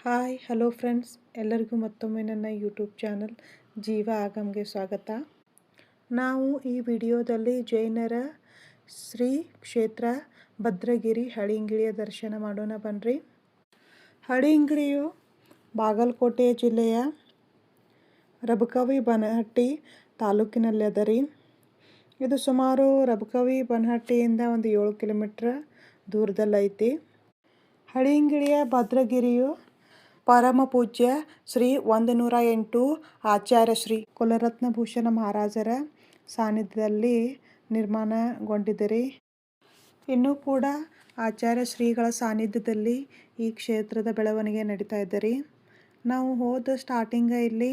Hi, hello friends. ಎಲ್ಲರಿಗೂ ಮತ್ತೊಮ್ಮೆ ನನ್ನ ಯೂಟ್ಯೂಬ್ ಚಾನಲ್ ಜೀವ ಆಗಮ್ಗೆ ಸ್ವಾಗತ. ನಾವು ಈ ವಿಡಿಯೋದಲ್ಲಿ ಜೈನರ ಶ್ರೀ ಕ್ಷೇತ್ರ ಭದ್ರಗಿರಿ ಹಳಿಂಗಿಳಿಯ ದರ್ಶನ ಮಾಡೋಣ ಬನ್ನಿರಿ ಹಳಿಂಗಿಳಿಯು ಬಾಗಲಕೋಟೆ ಜಿಲ್ಲೆಯ ರಬಕವಿ ಬನಹಟ್ಟಿ ತಾಲೂಕಿನಲ್ಲಿ ಅದ ರೀ. ಇದು ಸುಮಾರು ರಬಕವಿ ಬನಹಟ್ಟಿಯಿಂದ ಒಂದು ಏಳು ಕಿಲೋಮೀಟ್ರ್ ದೂರದಲ್ಲೈತಿ. ಹಳಿಂಗಿಳಿಯ ಭದ್ರಗಿರಿಯು ಪರಮ ಪೂಜ್ಯ ಶ್ರೀ ಒಂದು ನೂರ ಎಂಟು ಆಚಾರ್ಯ ಶ್ರೀ ಕುಲರತ್ನಭೂಷಣ ಮಹಾರಾಜರ ಸಾನ್ನಿಧ್ಯದಲ್ಲಿ ನಿರ್ಮಾಣಗೊಂಡಿದೆ ಇನ್ನೂ ಕೂಡ ಆಚಾರ್ಯ ಶ್ರೀಗಳ ಸಾನ್ನಿಧ್ಯದಲ್ಲಿ ಈ ಕ್ಷೇತ್ರದ ಬೆಳವಣಿಗೆ ನಡೀತಾ ಇದೆ ನಾವು ಹೋದ ಸ್ಟಾರ್ಟಿಂಗ ಇಲ್ಲಿ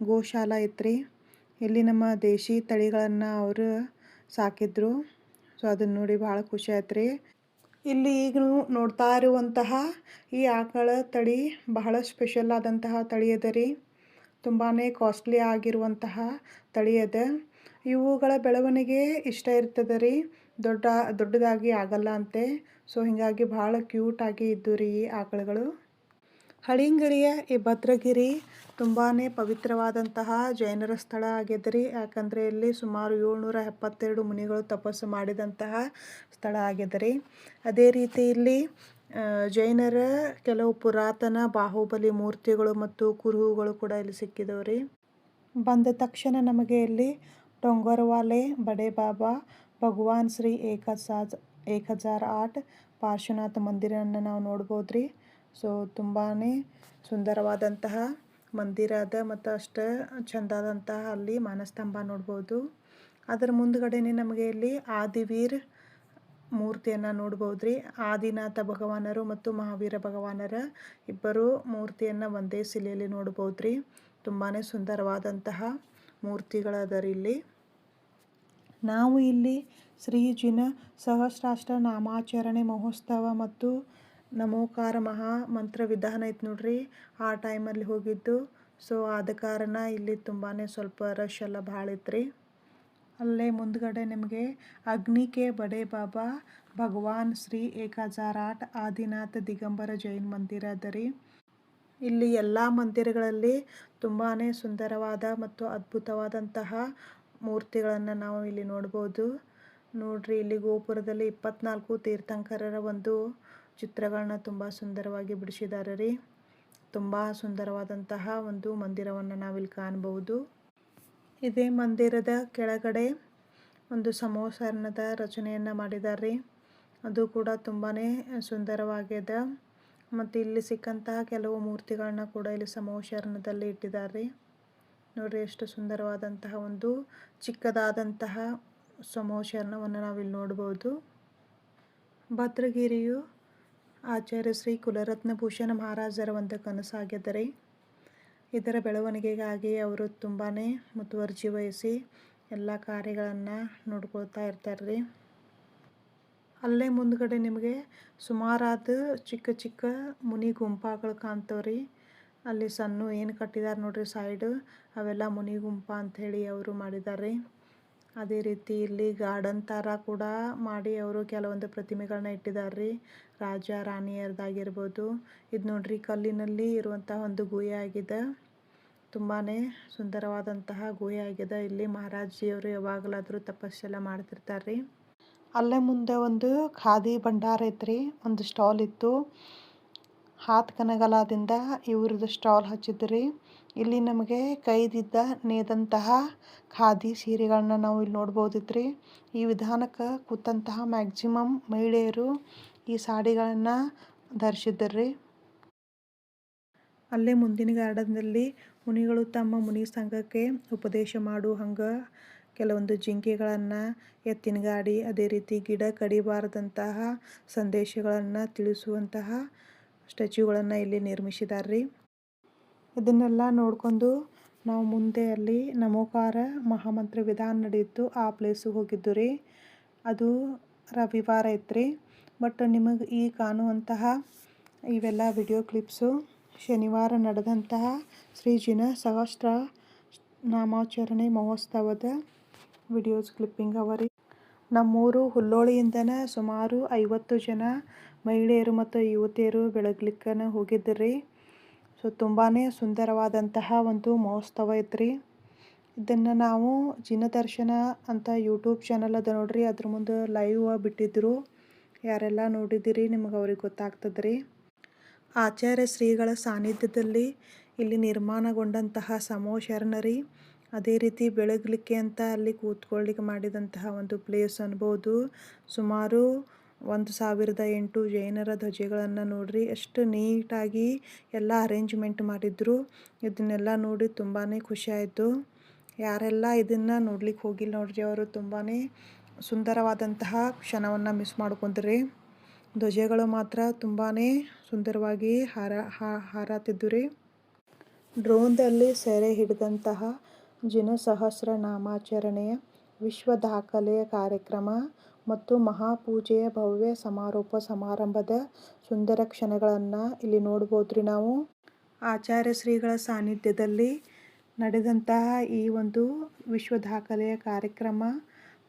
ಗೋಶಾಲಾ ಐತ್ರಿ ಇಲ್ಲಿ ನಮ್ಮ ದೇಶಿ ತಳಿಗಳನ್ನು ಅವರು ಸಾಕಿದ್ರು. ಸೊ ಅದನ್ನು ನೋಡಿ ಭಾಳ ಖುಷಿ ಆಯ್ತು ರೀ ಇಲ್ಲಿ ಈಗ ನೋಡ್ತಾ ಇರುವಂತಹ ಈ ಆಕಳ ತಳಿ ಬಹಳ ಸ್ಪೆಷಲ್ ಆದಂತಹ ತಳಿ ಅದ ರೀ. ತುಂಬಾ ಕಾಸ್ಟ್ಲಿ ಆಗಿರುವಂತಹ ತಳಿ ಅದ. ಇವುಗಳ ಬೆಳವಣಿಗೆ ಇಷ್ಟ ಇರ್ತದೆ ರೀ. ದೊಡ್ಡ, ದೊಡ್ಡದಾಗಿ ಆಗಲ್ಲ ಅಂತೆ. ಸೊ ಹೀಗಾಗಿ ಭಾಳ ಕ್ಯೂಟಾಗಿ ಇದ್ದು ರೀ ಈ ಆಕಳುಗಳು. ಹಳಿಂಗಡಿಯ ಈ ಭದ್ರಗಿರಿ ತುಂಬಾ ಪವಿತ್ರವಾದಂತಹ ಜೈನರ ಸ್ಥಳ ಆಗ್ಯದ ರೀ ಯಾಕಂದರೆ ಇಲ್ಲಿ ಸುಮಾರು ಏಳ್ನೂರ ಎಪ್ಪತ್ತೆರಡು ಮುನಿಗಳು ತಪಸ್ಸು ಮಾಡಿದಂತಹ ಸ್ಥಳ ಆಗ್ಯದ ರೀ ಅದೇ ರೀತಿ ಇಲ್ಲಿ ಜೈನರ ಕೆಲವು ಪುರಾತನ ಬಾಹುಬಲಿ ಮೂರ್ತಿಗಳು ಮತ್ತು ಕುರುಹುಗಳು ಕೂಡ ಇಲ್ಲಿ ಸಿಕ್ಕಿದವು ರೀ ಬಂದ ತಕ್ಷಣ ನಮಗೆ ಇಲ್ಲಿ ಟೊಂಗರ್ವಾಲೆ ಬಡೆ ಬಾಬಾ ಭಗವಾನ್ ಶ್ರೀ ಏಕಸಾಜ್ ಏಕ್ ಹಜಾರ್ ಆಟ್ ಪಾರ್ಶ್ವನಾಥ ಮಂದಿರವನ್ನು ನಾವು ನೋಡ್ಬೋದು ರೀ ಸೊ ತುಂಬಾ ಸುಂದರವಾದಂತಹ ಮಂದಿರ ಅದ ಮತ್ತು ಅಷ್ಟು ಚೆಂದಾದಂತಹ ಅಲ್ಲಿ ಮಾನಸ್ತಂಭ ನೋಡ್ಬೋದು. ಅದರ ಮುಂದ್ಗಡೆನೆ ನಮಗೆ ಇಲ್ಲಿ ಆದಿವೀರ್ ಮೂರ್ತಿಯನ್ನು ನೋಡ್ಬೋದು ರೀ ಆದಿನಾಥ ಭಗವಾನರು ಮತ್ತು ಮಹಾವೀರ ಭಗವಾನರ ಇಬ್ಬರು ಮೂರ್ತಿಯನ್ನು ಒಂದೇ ಶಿಲೆಯಲ್ಲಿ ನೋಡ್ಬೋದು ರೀ ತುಂಬಾ ಸುಂದರವಾದಂತಹ ಮೂರ್ತಿಗಳದ ಇಲ್ಲಿ. ನಾವು ಇಲ್ಲಿ ಶ್ರೀಜಿನ ಸಹಸ್ರಾಷ್ಟ್ರ ನಾಮಾಚರಣೆ ಮಹೋತ್ಸವ ಮತ್ತು ನಮೋಕಾರ ಮಹಾ ಮಂತ್ರ ವಿಧಾನ ಐತೆ ನೋಡ್ರಿ. ಆ ಟೈಮಲ್ಲಿ ಹೋಗಿದ್ದು. ಸೊ ಆದ ಕಾರಣ ಇಲ್ಲಿ ತುಂಬಾ ಸ್ವಲ್ಪ ರಶ್ ಎಲ್ಲ ಭಾಳ ಇತ್ತು ಅಲ್ಲೇ ಮುಂದ್ಗಡೆ ನಿಮಗೆ ಅಗ್ನಿಕೆ ಬಡೆ ಬಾಬಾ, ಭಗವಾನ್ ಶ್ರೀ ಏಕ್ ಆಟ್ ಆದಿನಾಥ ದಿಗಂಬರ ಜೈನ್ ಮಂದಿರ ಅದ ರೀ. ಇಲ್ಲಿ ಎಲ್ಲ ಮಂದಿರಗಳಲ್ಲಿ ತುಂಬಾ ಸುಂದರವಾದ ಮತ್ತು ಅದ್ಭುತವಾದಂತಹ ಮೂರ್ತಿಗಳನ್ನು ನಾವು ಇಲ್ಲಿ ನೋಡ್ಬೋದು. ನೋಡ್ರಿ, ಇಲ್ಲಿ ಗೋಪುರದಲ್ಲಿ ಇಪ್ಪತ್ನಾಲ್ಕು ತೀರ್ಥಂಕರರ ಒಂದು ಚಿತ್ರಗಳನ್ನ ತುಂಬ ಸುಂದರವಾಗಿ ಬಿಡಿಸಿದ್ದಾರೆ ರೀ ತುಂಬ ಸುಂದರವಾದಂತಹ ಒಂದು ಮಂದಿರವನ್ನು ನಾವಿಲ್ಲಿ ಕಾಣಬಹುದು. ಇದೇ ಮಂದಿರದ ಕೆಳಗಡೆ ಒಂದು ಸಮೋಸರಣದ ರಚನೆಯನ್ನು ಮಾಡಿದ್ದಾರೆ ಅದು ಕೂಡ ತುಂಬಾ ಸುಂದರವಾಗಿದೆ ಮತ್ತು ಇಲ್ಲಿ ಸಿಕ್ಕಂತಹ ಕೆಲವು ಮೂರ್ತಿಗಳನ್ನ ಕೂಡ ಇಲ್ಲಿ ಸಮೋಶರಣದಲ್ಲಿ ಇಟ್ಟಿದ್ದಾರೆ ನೋಡಿ ಎಷ್ಟು ಸುಂದರವಾದಂತಹ ಒಂದು ಚಿಕ್ಕದಾದಂತಹ ಸಮೋಸರಣವನ್ನು ನಾವಿಲ್ಲಿ ನೋಡ್ಬೋದು. ಭದ್ರಗಿರಿಯು ಆಚಾರ್ಯ ಶ್ರೀ ಕುಲರತ್ನಭೂಷಣ ಮಹಾರಾಜರ ಒಂದು ಕನಸಾಗಿದ್ದರೆ ಇದರ ಬೆಳವಣಿಗೆಗಾಗಿ ಅವರು ತುಂಬಾ ಮುತುವರ್ಜಿ ವಹಿಸಿ ಎಲ್ಲ ಕಾರ್ಯಗಳನ್ನು ನೋಡ್ಕೊಳ್ತಾ ಇರ್ತಾರೆ ರೀ ಅಲ್ಲೇ ಮುಂದ್ಗಡೆ ನಿಮಗೆ ಸುಮಾರಾದ ಚಿಕ್ಕ ಚಿಕ್ಕ ಮುನಿ ಗುಂಪಾಗಳು ಕಾಣ್ತವ್ರಿ. ಅಲ್ಲಿ ಸಣ್ಣ ಏನು ಕಟ್ಟಿದ್ದಾರೆ ನೋಡ್ರಿ ಸೈಡು ಅವೆಲ್ಲ ಮುನಿ ಗುಂಪ ಅಂಥೇಳಿ ಅವರು ಮಾಡಿದ್ದಾರೆ ಅದೇ ರೀತಿ ಇಲ್ಲಿ ಗಾರ್ಡನ್ ಥರ ಕೂಡ ಮಾಡಿ ಅವರು ಕೆಲವೊಂದು ಪ್ರತಿಮೆಗಳನ್ನ ಇಟ್ಟಿದ್ದಾರೆ ರೀ ರಾಜ ರಾಣಿಯರ್ದಾಗಿರ್ಬೋದು. ಇದು ನೋಡ್ರಿ ಕಲ್ಲಿನಲ್ಲಿ ಇರುವಂತಹ ಒಂದು ಗುಹೆ ಆಗಿದೆ. ತುಂಬಾ ಸುಂದರವಾದಂತಹ ಗುಹೆ ಆಗಿದೆ. ಇಲ್ಲಿ ಮಹಾರಾಜಿಯವರು ಯಾವಾಗಲಾದರೂ ತಪಸ್ಸೆಲ್ಲ ಮಾಡ್ತಿರ್ತಾರೆ ಅಲ್ಲೇ ಮುಂದೆ ಒಂದು ಖಾದಿ ಭಂಡಾರ ಐತ್ರಿ. ಒಂದು ಸ್ಟಾಲ್ ಇತ್ತು. ಹಾತ್ ಕನಗಲಾದಿಂದ ಇವ್ರದ್ದು ಸ್ಟಾಲ್ ಹಚ್ಚಿದ್ರಿ. ಇಲ್ಲಿ ನಮಗೆ ಕೈದಿದ್ದ ನೇದಂತಹ ಖಾದಿ ಸೀರೆಗಳನ್ನ ನಾವು ಇಲ್ಲಿ ನೋಡ್ಬೋದಿತ್ರಿ. ಈ ವಿಧಾನಕ್ಕೆ ಕೂತಂತಹ ಮ್ಯಾಕ್ಸಿಮಮ್ ಮಹಿಳೆಯರು ಈ ಸಾಡಿಗಳನ್ನು ರೀ ಅಲ್ಲೇ ಮುಂದಿನ ಗಾರ್ಡನ್ದಲ್ಲಿ ಮುನಿಗಳು ತಮ್ಮ ಮುನಿ ಸಂಘಕ್ಕೆ ಉಪದೇಶ ಮಾಡು ಹಂಗೆ ಕೆಲವೊಂದು ಜಿಂಕೆಗಳನ್ನು ಎತ್ತಿನ ಗಾಡಿ ಅದೇ ರೀತಿ ಗಿಡ ಕಡಿಬಾರದಂತಹ ಸಂದೇಶಗಳನ್ನು ತಿಳಿಸುವಂತಹ ಸ್ಟ್ಯಾಚ್ಯೂಗಳನ್ನು ಇಲ್ಲಿ ನಿರ್ಮಿಸಿದ್ದಾರೆ ರೀ ಇದನ್ನೆಲ್ಲ ನೋಡ್ಕೊಂಡು ನಾವು ಮುಂದೆ ಅಲ್ಲಿ ನಮೋಕಾರ ಮಹಾಮಂತ್ರ ವಿಧಾನ ನಡೆಯಿತು. ಆ ಪ್ಲೇಸಿಗೆ ಹೋಗಿದ್ದು ರೀ. ಅದು ರವಿವಾರ ಐತ್ರಿ. ಬಟ್ ನಿಮಗೆ ಈ ಕಾಣುವಂತಹ ಇವೆಲ್ಲ ವಿಡಿಯೋ ಕ್ಲಿಪ್ಸು ಶನಿವಾರ ನಡೆದಂತಹ ಶ್ರೀ ಜಿನ ಸಹಸ್ರ ನಾಮಾಚರಣೆ ಮಹೋತ್ಸವದ ವಿಡಿಯೋಸ್ ಕ್ಲಿಪ್ಪಿಂಗ್ ಅವ ರೀ. ನಮ್ಮೂರು ಹುಲ್ಲೋಳಿಯಿಂದನೇ ಸುಮಾರು ಐವತ್ತು ಜನ ಮಹಿಳೆಯರು ಮತ್ತು ಯುವತಿಯರು ಬೆಳಗ್ಲಿಕ್ಕನ ಹೋಗಿದ್ದರು ರೀ ಸೊ ತುಂಬಾ ಸುಂದರವಾದಂತಹ ಒಂದು ಮಹೋತ್ಸವ ಐತ್ರಿ. ಇದನ್ನು ನಾವು ಜಿನದರ್ಶನ ಅಂತ ಯೂಟ್ಯೂಬ್ ಚಾನಲ್ ಅದ ನೋಡ್ರಿ, ಅದ್ರ ಮುಂದೆ ಲೈವ್ ಬಿಟ್ಟಿದ್ರು. ಯಾರೆಲ್ಲ ನೋಡಿದ್ದೀರಿ ನಿಮಗೆ ಅವ್ರಿಗೆ ಗೊತ್ತಾಗ್ತದ್ರಿ. ಆಚಾರ್ಯ ಶ್ರೀಗಳ ಸಾನ್ನಿಧ್ಯದಲ್ಲಿ ಇಲ್ಲಿ ನಿರ್ಮಾಣಗೊಂಡಂತಹ ಸಮೋಶರಣರಿ ಶರಣರಿ, ಅದೇ ರೀತಿ ಬೆಳಗಲಿಕ್ಕೆ ಅಂತ ಅಲ್ಲಿ ಕೂತ್ಕೊಳ್ಳಿಕ್ಕೆ ಮಾಡಿದಂತಹ ಒಂದು ಪ್ಲೇಸ್ ಅನ್ಬೋದು. ಸುಮಾರು ಒಂದು ಸಾವಿರದ ಎಂಟು ಜೈನರ ಧ್ವಜಗಳನ್ನು ನೋಡ್ರಿ. ಎಷ್ಟು ನೀಟಾಗಿ ಎಲ್ಲ ಅರೇಂಜ್ಮೆಂಟ್ ಮಾಡಿದ್ರು. ಇದನ್ನೆಲ್ಲ ನೋಡಿ ತುಂಬಾ ಖುಷಿ ಆಯಿತು. ಯಾರೆಲ್ಲ ಇದನ್ನು ನೋಡ್ಲಿಕ್ಕೆ ಹೋಗಿಲ್ಲ ನೋಡ್ರಿ ಅವರು ತುಂಬಾ ಸುಂದರವಾದಂತಹ ಕ್ಷಣವನ್ನು ಮಿಸ್ ಮಾಡ್ಕೊಂಡ್ರಿ. ಧ್ವಜಗಳು ಮಾತ್ರ ತುಂಬಾ ಸುಂದರವಾಗಿ ಹಾರ ಹಾರಾತಿದ್ದು ರೀ ಡ್ರೋನ್ದಲ್ಲಿ ಸೆರೆ ಹಿಡಿದಂತಹ ಜಿನಸಹಸ್ರ ನಾಮಾಚರಣೆಯ ವಿಶ್ವ ದಾಖಲೆಯ ಕಾರ್ಯಕ್ರಮ ಮತ್ತು ಮಹಾಪೂಜೆಯ ಭವ್ಯ ಸಮಾರೋಪ ಸಮಾರಂಭದ ಸುಂದರ ಕ್ಷಣಗಳನ್ನು ಇಲ್ಲಿ ನೋಡ್ಬೋದ್ರಿ ನಾವು. ಆಚಾರ್ಯ ಶ್ರೀಗಳ ಸಾನ್ನಿಧ್ಯದಲ್ಲಿ ನಡೆದಂತಹ ಈ ಒಂದು ವಿಶ್ವ ದಾಖಲೆಯ ಕಾರ್ಯಕ್ರಮ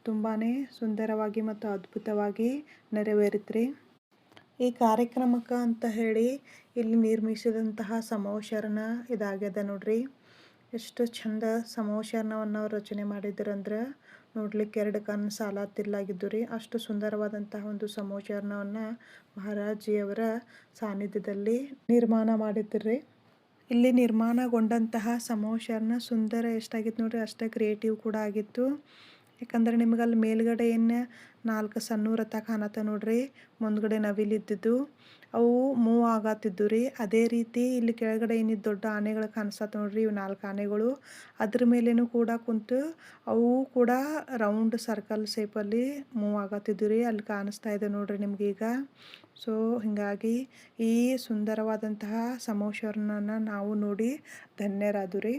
ತುಂಬಾ ಸುಂದರವಾಗಿ ಮತ್ತು ಅದ್ಭುತವಾಗಿ ನೆರವೇರಿತ್ರಿ. ಈ ಕಾರ್ಯಕ್ರಮಕ್ಕೆ ಅಂತ ಹೇಳಿ ಇಲ್ಲಿ ನಿರ್ಮಿಸಿದಂತಹ ಸಮೋಶರಣ ಇದಾಗ್ಯದ ನೋಡ್ರಿ. ಎಷ್ಟು ಚಂದ ಸಮೋಶರಣವನ್ನು ರಚನೆ ಮಾಡಿದ್ರಂದ್ರೆ ನೋಡ್ಲಿಕ್ಕೆ ಎರಡು ಕಣ್ಣು ಸಾಲತ್ತಿಲ್ಲಾಗಿದ್ದು ರೀ. ಅಷ್ಟು ಸುಂದರವಾದಂತಹ ಒಂದು ಸಮೋಚರಣವನ್ನು ಮಹಾರಾಜಿಯವರ ಸಾನ್ನಿಧ್ಯದಲ್ಲಿ ನಿರ್ಮಾಣ ಮಾಡಿದ್ರಿ ಇಲ್ಲಿ ನಿರ್ಮಾಣಗೊಂಡಂತಹ ಸಮೋಚರಣ ಸುಂದರ ಎಷ್ಟಾಗಿತ್ತು ನೋಡ್ರಿ. ಅಷ್ಟೇ ಕ್ರಿಯೇಟಿವ್ ಕೂಡ ಆಗಿತ್ತು. ಯಾಕಂದ್ರೆ ನಿಮ್ಗೆ ಅಲ್ಲಿ ಮೇಲ್ಗಡೆ ಏನು ನಾಲ್ಕು ಸಣ್ಣ ರಥ ಕಾಣತ್ತ ನೋಡ್ರಿ. ಮುಂದ್ಗಡೆ ನವಿಲಿದ್ದಿದ್ದು. ಅವು ಮೂವ್ ಆಗತ್ತಿದ್ದು ರೀ ಅದೇ ರೀತಿ ಇಲ್ಲಿ ಕೆಳಗಡೆ ಏನಿದ್ದು ದೊಡ್ಡ ಆನೆಗಳು ಕಾಣಿಸತ್ತ ನೋಡ್ರಿ. ಇವು ನಾಲ್ಕು ಆನೆಗಳು. ಅದ್ರ ಮೇಲೇನು ಕೂಡ ಕುಂತು ಅವು ಕೂಡ ರೌಂಡ್ ಸರ್ಕಲ್ ಶೇಪಲ್ಲಿ ಮೂವ್ ಆಗತ್ತಿದ್ದು ರೀ ಅಲ್ಲಿ ಕಾಣಿಸ್ತಾ ಇದೆ ನೋಡ್ರಿ ನಿಮ್ಗೆ ಈಗ. ಸೊ ಹೀಗಾಗಿ ಈ ಸುಂದರವಾದಂತಹ ಸಮೋಸರನ್ನ ನಾವು ನೋಡಿ ಧನ್ಯರಾದು ರೀ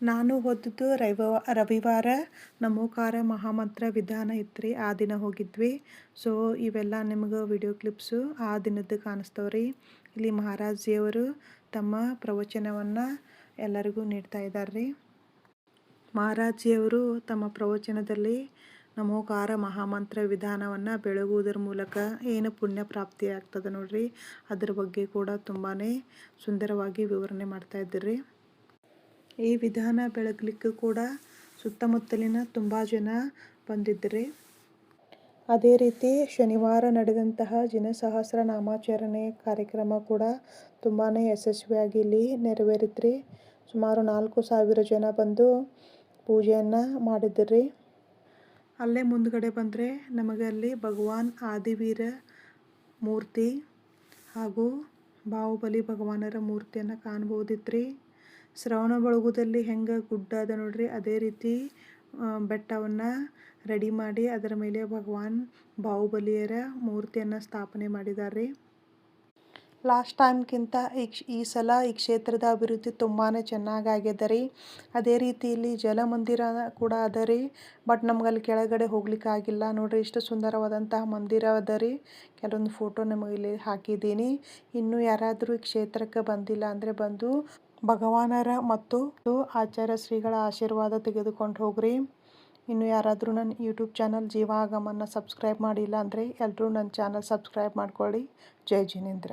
ನಾನು ಓದಿದ್ದು ರವಿವ ರವಿವಾರ. ನಮೋಕಾರ ಮಹಾಮಂತ್ರ ವಿಧಾನ ಇತ್ತು ಆ ದಿನ ಹೋಗಿದ್ವಿ. ಸೊ ಇವೆಲ್ಲ ನಿಮ್ಗೆ ವಿಡಿಯೋ ಕ್ಲಿಪ್ಸು ಆ ದಿನದ್ದು ಕಾಣಿಸ್ತವ್ರಿ. ಇಲ್ಲಿ ಮಹಾರಾಜಿಯವರು ತಮ್ಮ ಪ್ರವಚನವನ್ನು ಎಲ್ಲರಿಗೂ ನೀಡ್ತಾ ಇದ್ದಾರೆ ರೀ ಮಹಾರಾಜಿಯವರು ತಮ್ಮ ಪ್ರವಚನದಲ್ಲಿ ನಮೋಕಾರ ಮಹಾಮಂತ್ರ ವಿಧಾನವನ್ನು ಬೆಳಗುವುದರ ಮೂಲಕ ಏನು ಪುಣ್ಯ ಪ್ರಾಪ್ತಿ ಆಗ್ತದೆ ನೋಡ್ರಿ. ಅದರ ಬಗ್ಗೆ ಕೂಡ ತುಂಬಾ ಸುಂದರವಾಗಿ ವಿವರಣೆ ಮಾಡ್ತಾ ಇದ್ದೀರಿ. ಈ ವಿಧಾನ ಬೆಳಗ್ಲಿಕ್ಕೂ ಕೂಡ ಸುತ್ತಮುತ್ತಲಿನ ತುಂಬ ಜನ ಬಂದಿದ್ದರೆ. ಅದೇ ರೀತಿ ಶನಿವಾರ ನಡೆದಂತಹ ಜಿನಸಹಸ್ರ ನಾಮಾಚರಣೆ ಕಾರ್ಯಕ್ರಮ ಕೂಡ ತುಂಬಾ ಯಶಸ್ವಿಯಾಗಿ ಇಲ್ಲಿ ನೆರವೇರಿತ್ರಿ. ಸುಮಾರು ನಾಲ್ಕು ಸಾವಿರ ಜನ ಬಂದು ಪೂಜೆಯನ್ನು ಮಾಡಿದ್ರಿ. ಅಲ್ಲೇ ಮುಂದಗಡೆ ಬಂದರೆ ನಮಗೆ ಅಲ್ಲಿ ಭಗವಾನ್ ಆದಿವೀರ ಮೂರ್ತಿ ಹಾಗೂ ಬಾಹುಬಲಿ ಭಗವಾನರ ಮೂರ್ತಿಯನ್ನು ಕಾಣ್ಬೋದಿತ್ರಿ ಶ್ರವಣಬೆಳಗೊಳದಲ್ಲಿ ಹೆಂಗೆ ಗುಡ್ಡ ಅದ ನೋಡ್ರಿ, ಅದೇ ರೀತಿ ಬೆಟ್ಟವನ್ನು ರೆಡಿ ಮಾಡಿ ಅದರ ಮೇಲೆ ಭಗವಾನ್ ಬಾಹುಬಲಿಯರ ಮೂರ್ತಿಯನ್ನು ಸ್ಥಾಪನೆ ಮಾಡಿದ್ದಾರೆ ಲಾಸ್ಟ್ ಟೈಮ್ಗಿಂತ ಈ ಈ ಸಲ ಈ ಕ್ಷೇತ್ರದ ಅಭಿವೃದ್ಧಿ ತುಂಬಾ ಚೆನ್ನಾಗಾಗಿದೆ ರೀ. ಅದೇ ರೀತಿ ಇಲ್ಲಿ ಜಲಮಂದಿರ ಕೂಡ ಅದ ರೀ. ಬಟ್ ನಮ್ಗೆ ಅಲ್ಲಿ ಕೆಳಗಡೆ ಹೋಗ್ಲಿಕ್ಕಾಗಿಲ್ಲ ನೋಡ್ರಿ ಇಷ್ಟು ಸುಂದರವಾದಂತಹ ಮಂದಿರ ಅದ ರೀ. ಕೆಲವೊಂದು ಫೋಟೋ ನಿಮಗೆ ಇಲ್ಲಿ ಹಾಕಿದ್ದೀನಿ. ಇನ್ನು ಯಾರಾದರೂ ಈ ಕ್ಷೇತ್ರಕ್ಕೆ ಬಂದಿಲ್ಲ ಅಂದರೆ ಬಂದು ಭಗವಾನರ ಮತ್ತು ಆಚಾರ್ಯ ಶ್ರೀಗಳ ಆಶೀರ್ವಾದ ತೆಗೆದುಕೊಂಡು ಹೋಗ್ರಿ. ಇನ್ನು ಯಾರಾದರೂ ನನ್ನ ಯೂಟ್ಯೂಬ್ ಚಾನಲ್ ಜೀವಾಗಮನ ಸಬ್ಸ್ಕ್ರೈಬ್ ಮಾಡಿಲ್ಲ ಅಂದರೆ ಎಲ್ಲರೂ ನನ್ನ ಚಾನಲ್ ಸಬ್ಸ್ಕ್ರೈಬ್ ಮಾಡ್ಕೊಳ್ಳಿ. ಜೈ ಜಿನೇಂದ್ರ.